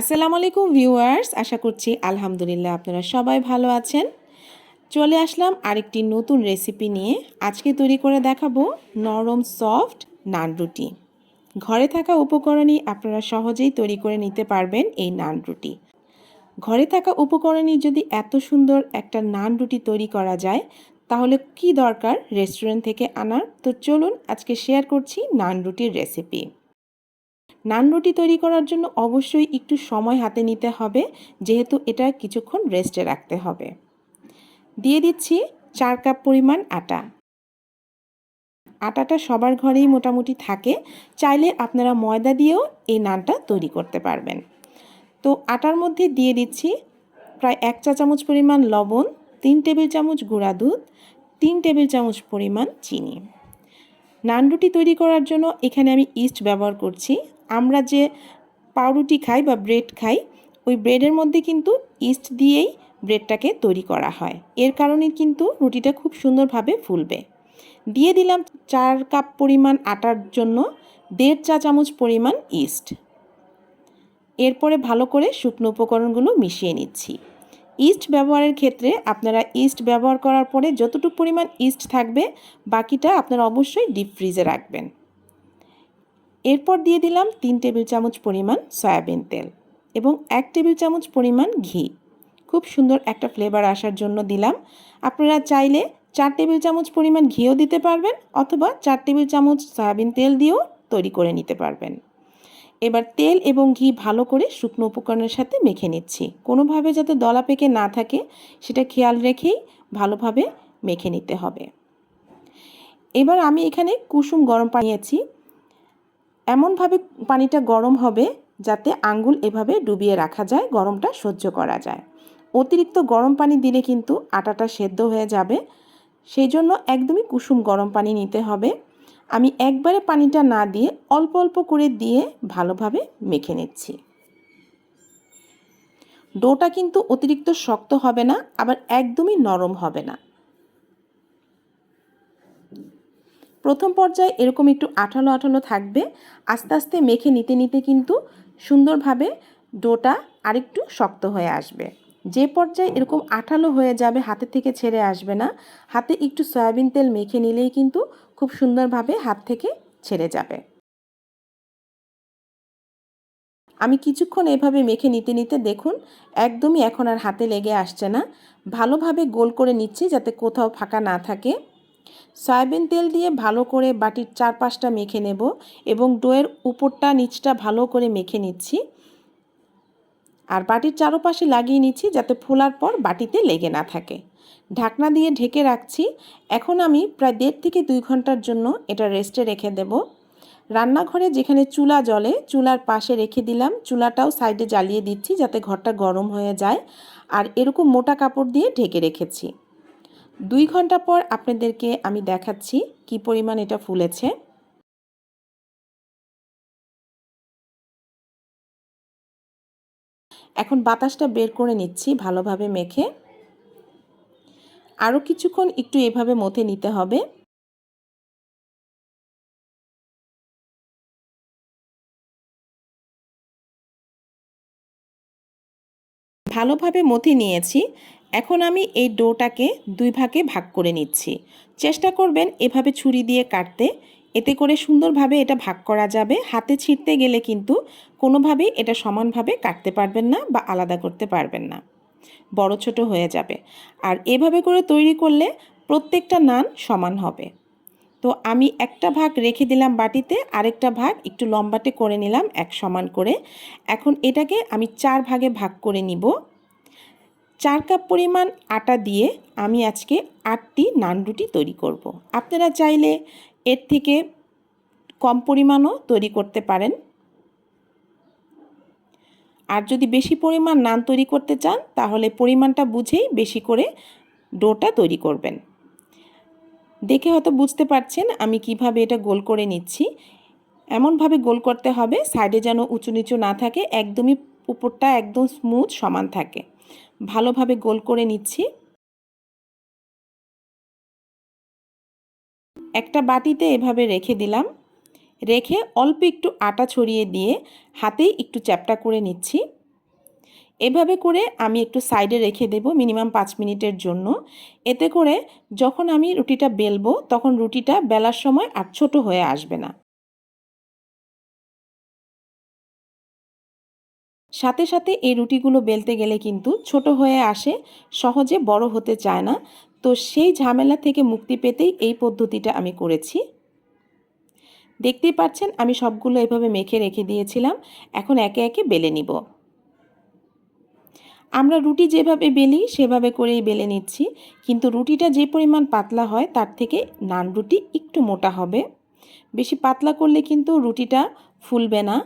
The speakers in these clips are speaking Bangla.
আসসালামু আলাইকুম ভিউয়ার্স, আশা করছি আলহামদুলিল্লাহ আপনারা সবাই ভালো আছেন। চলে আসলাম আরেকটি নতুন রেসিপি নিয়ে। আজকে তৈরি করে দেখাবো নরম সফট নান রুটি। ঘরে থাকা উপকরণই আপনারা সহজেই তৈরি করে নিতে পারবেন এই নান রুটি। ঘরে থাকা উপকরণই যদি এত সুন্দর একটা নান রুটি তৈরি করা যায়, তাহলে কি দরকার রেস্টুরেন্ট থেকে আনার? তো চলুন আজকে শেয়ার করছি নান রুটির রেসিপি নান রুটি তৈরি করার জন্য অবশ্যই একটু সময় হাতে নিতে হবে, যেহেতু এটা কিছুক্ষণ রেস্টে রাখতে হবে। দিয়ে দিচ্ছি চার কাপ পরিমাণ আটা। আটাটা সবার ঘরেই মোটামুটি থাকে, চাইলে আপনারা ময়দা দিয়েও এই নানটা তৈরি করতে পারবেন। তো আটার মধ্যে দিয়ে দিচ্ছি প্রায় এক চা চামচ পরিমাণ লবণ, তিন টেবিল চামচ গুঁড়া দুধ, তিন টেবিল চামচ পরিমাণ চিনি। নান রুটি তৈরি করার জন্য এখানে আমি ইস্ট ব্যবহার করছি আমরা যে পাউরুটি খাই বা ব্রেড খাই, ওই ব্রেডের মধ্যে কিন্তু ইস্ট দিয়েই ব্রেডটাকে তৈরি করা হয়। এর কারণে কিন্তু রুটিটা খুব সুন্দরভাবে ফুলবে। দিয়ে দিলাম চার কাপ পরিমাণ আটার জন্য দেড় চা চামচ পরিমাণ ইস্ট। এরপরে ভালো করে শুকনো উপকরণগুলো মিশিয়ে নিচ্ছি। ইস্ট ব্যবহারের ক্ষেত্রে আপনারা ইস্ট ব্যবহার করার পরে যতটুকু পরিমাণ ইস্ট থাকবে, বাকিটা আপনারা অবশ্যই ডিপ ফ্রিজে রাখবেন। এরপর দিয়ে দিলাম তিন টেবিল চামচ পরিমাণ সয়াবিন তেল এবং এক টেবিল চামচ পরিমাণ ঘি। খুব সুন্দর একটা ফ্লেভার আসার জন্য দিলাম। আপনারা চাইলে চার টেবিল চামচ পরিমাণ ঘিও দিতে পারবেন অথবা চার টেবিল চামচ সয়াবিন তেল দিয়েও তৈরি করে নিতে পারবেন। এবার তেল এবং ঘি ভালো করে শুকনো উপকরণের সাথে মেখে নিচ্ছি। কোনোভাবে যাতে দলা পেকে না থাকে, সেটা খেয়াল রেখেই ভালোভাবে মেখে নিতে হবে। এবার আমি এখানে কুসুম গরম পানিয়েছি এমনভাবে পানিটা গরম হবে যাতে আঙ্গুল এভাবে ডুবিয়ে রাখা যায়, গরমটা সহ্য করা যায়। অতিরিক্ত গরম পানি দিলে কিন্তু আটাটা সেদ্ধ হয়ে যাবে। সেই জন্য একদমই কুসুম গরম পানি নিতে হবে। আমি একবারে পানিটা না দিয়ে অল্প অল্প করে দিয়ে ভালোভাবে মেখে নিচ্ছি। ডোটা কিন্তু অতিরিক্ত শক্ত হবে না, আবার একদমই নরম হবে না। প্রথম পর্যায়ে এরকম একটু আঠালো আঠালো থাকবে। আস্তে আস্তে মেখে নিতে নিতে কিন্তু সুন্দরভাবে ডোটা আরেকটু শক্ত হয়ে আসবে। যে পর্যায়ে এরকম আঠালো হয়ে যাবে হাতে থেকে ছেড়ে আসবে না। হাতে একটু সয়াবিন তেল মেখে নিলেই কিন্তু খুব সুন্দরভাবে হাত থেকে ছেড়ে যাবে। আমি কিছুক্ষণ এভাবে মেখে নিতে নিতে দেখুন, একদমই এখন আর হাতে লেগে আসছে না। ভালোভাবে গোল করে নিচ্ছি যাতে কোথাও ফাঁকা না থাকে। সয়াবিন তেল দিয়ে ভালো করে বাটির চারপাশটা মেখে নেব এবং ডোয়ের উপরটা নিচটা ভালো করে মেখে নিচ্ছি। আর বাটির চারপাশে লাগিয়ে নিচ্ছি যাতে ফোলার পর বাটিতে লেগে না থাকে। ঢাকনা দিয়ে ঢেকে রাখছি। এখন আমি প্রায় দেড় থেকে দুই ঘণ্টার জন্য এটা রেস্টে রেখে দেব। রান্নাঘরে যেখানে চুলা জলে চুলার পাশে রেখে দিলাম। চুলাটাও সাইডে জ্বালিয়ে দিচ্ছি যাতে ঘরটা গরম হয়ে যায়। আর এরকম মোটা কাপড় দিয়ে ঢেকে রেখেছি। দুই ঘণ্টা পর আপনাদেরকে আমি দেখাচ্ছি কি পরিমাণ এটা ফুলেছে। এখন বাতাসটা বের করে নিচ্ছি ভালোভাবে মেখে। আরও কিছুক্ষণ একটু এভাবে মথে নিতে হবে। ভালোভাবে মথে নিয়েছি। এখন আমি এই ডোটাকে দুই ভাগে ভাগ করে নিচ্ছি। চেষ্টা করবেন এভাবে ছুরি দিয়ে কাটতে। এতে করে সুন্দরভাবে এটা ভাগ করা যাবে। হাতে ছিঁড়তে গেলে কিন্তু কোনোভাবেই এটা সমানভাবে কাটতে পারবেন না বা আলাদা করতে পারবেন না। বড় ছোট হয়ে যাবে। আর এভাবে করে তৈরি করলে প্রত্যেকটা নান সমান হবে। তো আমি একটা ভাগ রেখে দিলাম বাটিতে, আরেকটা ভাগ একটু লম্বাটে করে নিলাম এক সমান করে। এখন এটাকে আমি চার ভাগে ভাগ করে নিব। চার কাপ পরিমাণ আটা দিয়ে আমি আজকে আটটি নান রুটি তৈরি করব। আপনারা চাইলে এর থেকে কম পরিমাণও তৈরি করতে পারেন। আর যদি বেশি পরিমাণ নান তৈরি করতে চান, তাহলে পরিমাণটা বুঝেই বেশি করে ডোটা তৈরি করবেন। দেখে হয়তো বুঝতে পারছেন আমি কীভাবে এটা গোল করে নিচ্ছি। এমনভাবে গোল করতে হবে, সাইডে যেন উঁচু নিচু না থাকে, একদমই উপরটা একদম স্মুথ সমান থাকে। ভালোভাবে গোল করে নিচ্ছি। একটা বাটিতে এভাবে রেখে দিলাম। রেখে অল্প একটু আটা ছড়িয়ে দিয়ে হাতেই একটু চ্যাপটা করে নিচ্ছি। এভাবে করে আমি একটু সাইডে রেখে দেব মিনিমাম পাঁচ মিনিটের জন্য। এতে করে যখন আমি রুটিটা বেলবো তখন রুটিটা বেলার সময় আর ছোট হয়ে আসবে না। সাথে সাথে এই রুটিগুলো বেলতে গেলে কিন্তু ছোট হয়ে আসে, সহজে বড় হতে চায় না। তো সেই ঝামেলা থেকে মুক্তি পেতেই এই পদ্ধতিটা আমি করেছি। দেখতেই পাচ্ছেন, আমি সবগুলো এভাবে মেখে রেখে দিয়েছিলাম, এখন একে একে বেলে নিব। আমরা রুটি যেভাবে বেলি, সেভাবে করেই বেলে নিচ্ছি, কিন্তু রুটিটা যে পরিমাণ পাতলা হয়, তার থেকে নান রুটি একটু মোটা হবে। বেশি পাতলা করলে কিন্তু রুটিটা ফুলবে না।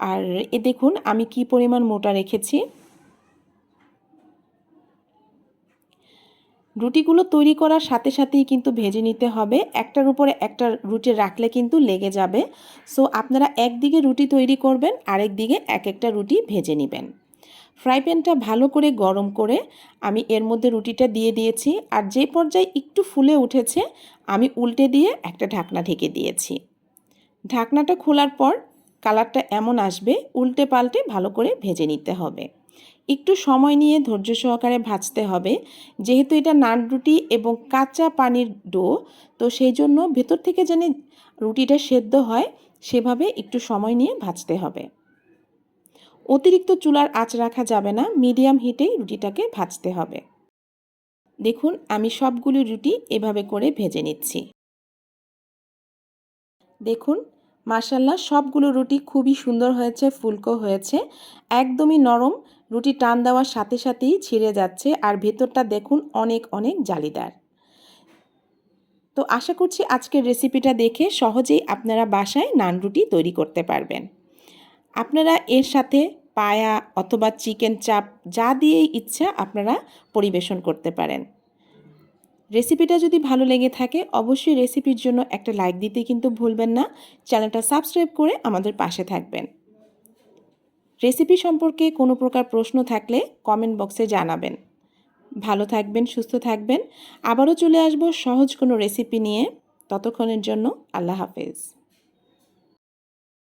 আর এ দেখুন, আমি কি পরিমাণ মোটা রেখেছি? রুটিগুলো তৈরি করার সাথে সাথেই কিন্তু ভেজে নিতে হবে। একটার উপরে একটা রুটি রাখলে কিন্তু লেগে যাবে। সো আপনারা একদিকে রুটি তৈরি করবেন, আরেক দিকে এক একটা রুটি ভেজে নেবেন। ফ্রাই প্যানটা ভালো করে গরম করে আমি এর মধ্যে রুটিটা দিয়ে দিয়েছি। আর যে পর্যায়ে একটু ফুলে উঠেছে, আমি উল্টে দিয়ে একটা ঢাকনা ঢেকে দিয়েছি। ঢাকনাটা খোলার পর কালারটা এমন আসবে উল্টে পাল্টে ভালো করে ভেজে নিতে হবে। একটু সময় নিয়ে ধৈর্য সহকারে ভাজতে হবে। যেহেতু এটা নান রুটি এবং কাঁচা পানির ডো, তো সেই জন্য ভেতর থেকে যেন রুটিটা সেদ্ধ হয়, সেভাবে একটু সময় নিয়ে ভাজতে হবে। অতিরিক্ত চুলার আঁচ রাখা যাবে না, মিডিয়াম হিটেই রুটিটাকে ভাজতে হবে। দেখুন, আমি সবগুলি রুটি এভাবে করে ভেজে নিচ্ছি। দেখুন মাসাল্লাহ সবগুলো রুটি খুবই সুন্দর হয়েছে, ফুলকো হয়েছে। একদমই নরম, রুটি টান দেওয়ার সাথে সাথেই ছিঁড়ে যাচ্ছে আর ভেতরটা দেখুন অনেক অনেক জালিদার। তো আশা করছি আজকের রেসিপিটা দেখে সহজেই আপনারা বাসায় নান রুটি তৈরি করতে পারবেন। আপনারা এর সাথে পায়া অথবা চিকেন চাপ যা দিয়েই ইচ্ছা আপনারা পরিবেশন করতে পারেন। রেসিপিটা যদি ভালো লেগে থাকে, অবশ্যই রেসিপির জন্য একটা লাইক দিতে কিন্তু ভুলবেন না। চ্যানেলটা সাবস্ক্রাইব করে আমাদের পাশে থাকবেন। রেসিপি সম্পর্কে কোনো প্রকার প্রশ্ন থাকলে কমেন্ট বক্সে জানাবেন। ভালো থাকবেন, সুস্থ থাকবেন। আবারও চলে আসব সহজ কোনো রেসিপি নিয়ে। ততক্ষণের জন্য আল্লাহ হাফেজ।